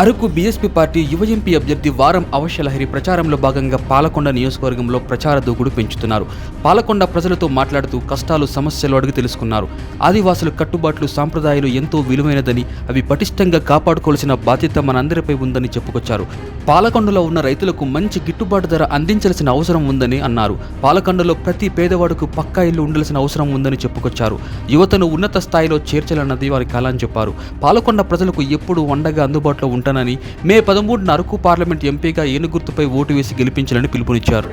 Araku BSP party యువ MP అభ్యర్థి వారం అవశ్యలహరి ప్రచారంలో భాగంగా పాలకొండ నియోజకవర్గంలో ప్రచార దూకుడు పెంచుతున్నారు. పాలకొండ ప్రజలతో మాట్లాడుతూ కష్టాలు సమస్యలు అడిగి తెలుసుకున్నారు. ఆదివాసుల కట్టుబాట్లు సాంప్రదాయాలు ఎంతో విలువైనదని అవి పటిష్టంగా కాపాడుకోవాల్సిన బాధ్యత మనందరిపై ఉందని చెప్పుకొచ్చారు. పాలకొండలో ఉన్న రైతులకు మంచి గిట్టుబాటు ధర అందించాల్సిన అవసరం ఉందని అన్నారు. పాలకొండలో ప్రతి పేదవాడుకు పక్కా ఇల్లు ఉండాల్సిన అవసరం ఉందని చెప్పుకొచ్చారు. యువతను ఉన్నత స్థాయిలో చేర్చాలన్నది వారి కళని చెప్పారు. పాలకొండ ప్రజలకు ఎప్పుడూ వండగా అందుబాటులో ఉంటారు ఉంటానని మే పదమూడున అరకు పార్లమెంట్ ఎంపీగా ఏనుగుర్తుపై ఓటు వేసి గెలిపించాలని పిలుపునిచ్చారు.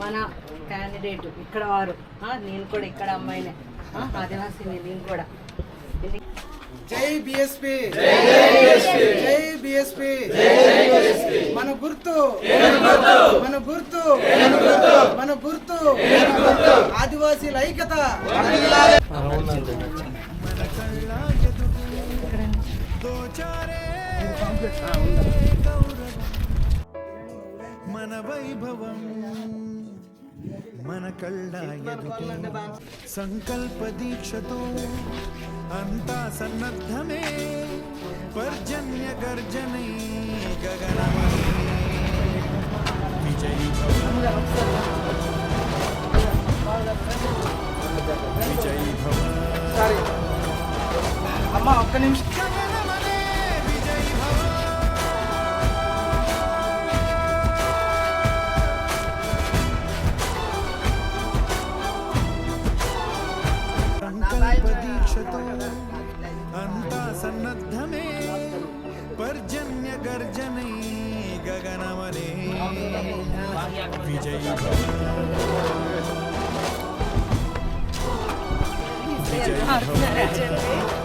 మన క్యాండిడేట్ ఇక్కడ వారు. ఆ, నేను కూడా ఇక్కడ అమ్మాయినే. ఆ, ఆదివాసీని నేను కూడా. ఎన్ని- జై బిఎస్పి జై బిఎస్పి మన గుర్తు. మన గుర్తు. మన గుర్తు. ఆదివాసీల ఐక్యత. మన వైభవం మన కళ్ళ ఎదుటే సంకల్ప దీక్షతో అంతా సన్నద్ధమే పర్జన్య గర్జనై గగనమై విజయీ భవ విజయీ భవ అమ్మ ఒక్క నిమిషం प्रदीक्षतो अन्तासन्नद्धमे पर्जन्यगर्जनै गगनवने विजयी विजयी